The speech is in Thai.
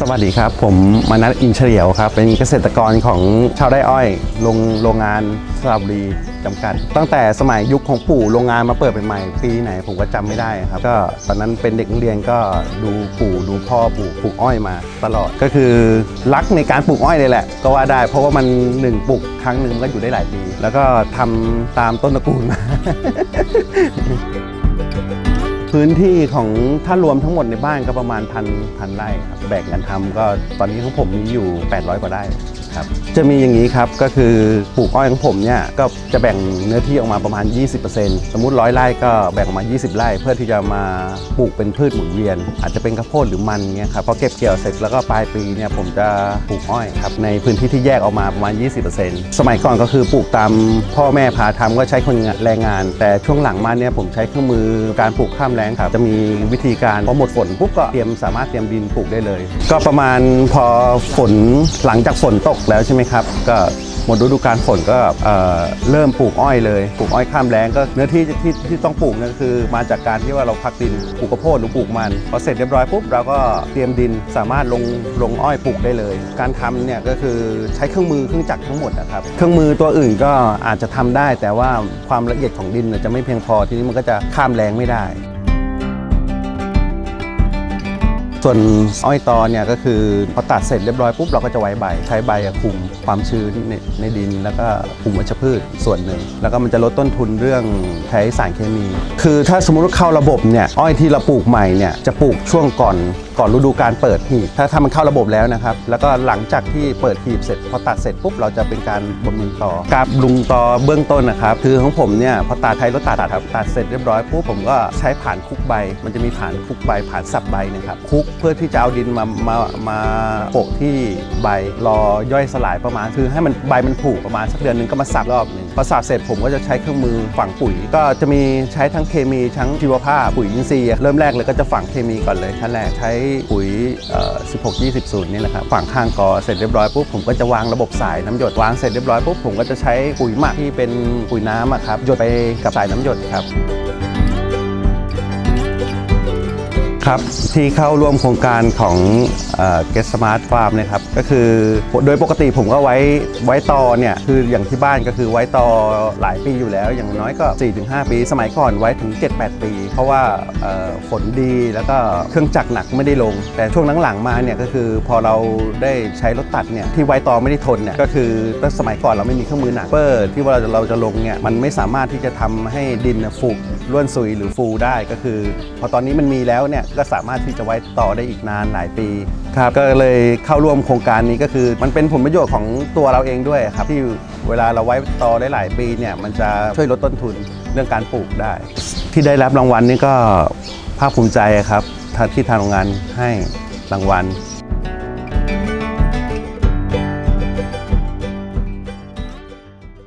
สวัสดีครับ ผมมานัทอินเฉลียวครับ เป็นเกษตรกรของชาวไร่อ้อยโรงโรงงานสระบุรีจำกัด ตั้งแต่สมัยยุคของปู่โรงงานมาเปิดใหม่ๆปีไหนผมก็จำไม่ได้ครับ ก็ตอนนั้นเป็นเด็กเรียนก็ดูปู่ดูพ่อปลูกปลูกอ้อยมาตลอดก็คือรักในการปลูกอ้อยเลยแหละ ก็ว่าได้ เพราะว่ามันหนึ่งปลูกครั้งหนึ่งก็อยู่ได้หลายปี แล้วก็ทำตามต้นตระกูลมา พื้นที่ของถ้ารวมทั้งหมดในบ้านก็ประมาณพันพันไร่ครับแบ่งกันทำก็ตอนนี้ของผมมีอยู่ 800 กว่าไร่ ครับจะมีอย่างนี้ครับก็คือปลูกอ้อยของผมเนี่ยก็จะแบ่งเนื้อที่ออกมาประมาณ 20%สมมุติร้อยไร่ก็แบ่งออกมา 20 ไร่ เพื่อที่จะมาปลูกเป็นพืชหมุนเวียน อาจจะเป็นข้าวโพดหรือมันเงี้ยครับพอเก็บเกี่ยวเสร็จแล้วก็ปลายปีเนี่ยผมจะปลูกอ้อยครับในพื้นที่ที่แยกออกมาประมาณ 20%สมัยก่อนก็คือปลูกตามพ่อแม่พาทำก็ใช้คนแรงงาน แต่ช่วงหลังมาเนี่ยผมใช้เครื่องมือการปลูกข้ามแรงครับจะมีวิธีการพอหมดฝนปุ๊บก็เตรียมสามารถเตรียมดินปลูกได้เลย ก็ประมาณพอฝนหลังจากฝนตกแล้วใช่ไหมครับ ก็หมดฤดูกาลฝนก็เอ่อเริ่มปลูกอ้อยเลยปลูกอ้อยข้ามแล้งก็เนื้อที่ที่ที่ต้องปลูกนั่นคือ มาจากการที่ว่าเราพักดินปลูกข้าวโพดหรือปลูกมันพอเสร็จเรียบร้อยปุ๊บเราก็เตรียมดินสามารถลงลงอ้อยปลูกได้เลย การทำเนี่ยก็คือใช้เครื่องมือเครื่องจักรทั้งหมดนะครับเครื่องมือตัวอื่นก็อาจจะทำได้ แต่ว่าความละเอียดของดินจะไม่เพียงพอทีนี้มันก็จะข้ามแรงไม่ได้ ส่วนอ้อยตอเนี่ยก็คือพอตัดเสร็จเรียบร้อยปุ๊บเราก็จะไว้ใบ ใช้ใบคุมความชื้นในในดิน แล้วก็คุมวัชพืชส่วนหนึ่ง แล้วก็มันจะลดต้นทุนเรื่องใช้สารเคมี คือถ้าสมมติเข้าระบบเนี่ยอ้อยที่เราปลูกใหม่เนี่ยจะปลูกช่วงก่อนก่อนฤดูการเปิดหีบถ้าถ้ามันเข้าระบบแล้วนะครับ แล้วก็หลังจากที่เปิดหีบเสร็จพอตัดเสร็จปุ๊บเราจะเป็นการบำรุงต่อการบำรุงต่อเบื้องต้นนะครับคือของผมเนี่ยพอตัดไทยรถตัดตัดครับตัดเสร็จเรียบร้อยปุ๊บผมก็ใช้ผ่านคุกใบ มันจะมีผ่านคุกใบผ่านสับใบนะครับคุกเพื่อที่จะเอาดินมามามาโปะที่ใบรอย่อยสลายประมาณ คือให้มันใบมันผุประมาณสักเดือนหนึงก็มาสับรอบหนึ่งพอสับเสร็จผมก็จะใช้เครื่องมือฝังปุ๋ย ก็จะมีใช้ทั้งเคมีทั้งชีวภาพปุ๋ยอินทรีย์เริ่มแรกเลยก็จะฝังเคมีก่อนเลยขั้นแรกใช้ปุ๋ย16 20 0นี่แหละครับฝังข้างกอเสร็จเรียบร้อยปุ๊บผมก็จะวางระบบสายน้ำหยดวางเสร็จเรียบร้อยปุ๊บผมก็จะใช้ปุ๋ยหมักที่เป็นปุ๋ยน้ำอะครับหยดไปกับสายน้ำหยดครับ ครับที่เข้าร่วมโครงการของเกสมาร์ทฟาร์มนะครับก็คือโดยปกติผมก็ไว้ไว้ตอเนี่ยคืออย่างที่บ้านก็คือไว้ตอหลายปีอยู่แล้ว อย่างน้อยก็ 4-5 ปี สมัยก่อนไว้ถึง 7-8 ปี เพราะว่าฝนดีแล้วก็เครื่องจักรหนักไม่ได้ลง แต่ช่วงหลังๆมาเนี่ยก็คือพอเราได้ใช้รถตัดเนี่ยที่ไว้ตอไม่ได้ทนเนี่ยก็คือตั้งสมัยก่อนเราไม่มีเครื่องมือหนักเปอร์ที่ว่าเราจะเราจะลงเนี่ยมันไม่สามารถที่จะทำให้ดินเนี่ยฟูร่วนซุยหรือฟูได้ก็คือ พอตอนนี้มันมีแล้วเนี่ยก็สามารถที่จะไว้ต่อได้อีกนานหลายปีครับก็เลยเข้าร่วมโครงการนี้ก็คือ มันเป็นผลประโยชน์ของตัวเราเองด้วยครับที่เวลาเราไว้ต่อได้หลายปีเนี่ยมันจะช่วยลดต้นทุนเรื่องการปลูกได้ ที่ได้รับรางวัลนี่ก็ภาคภูมิใจครับที่ทางโรงงานให้รางวัล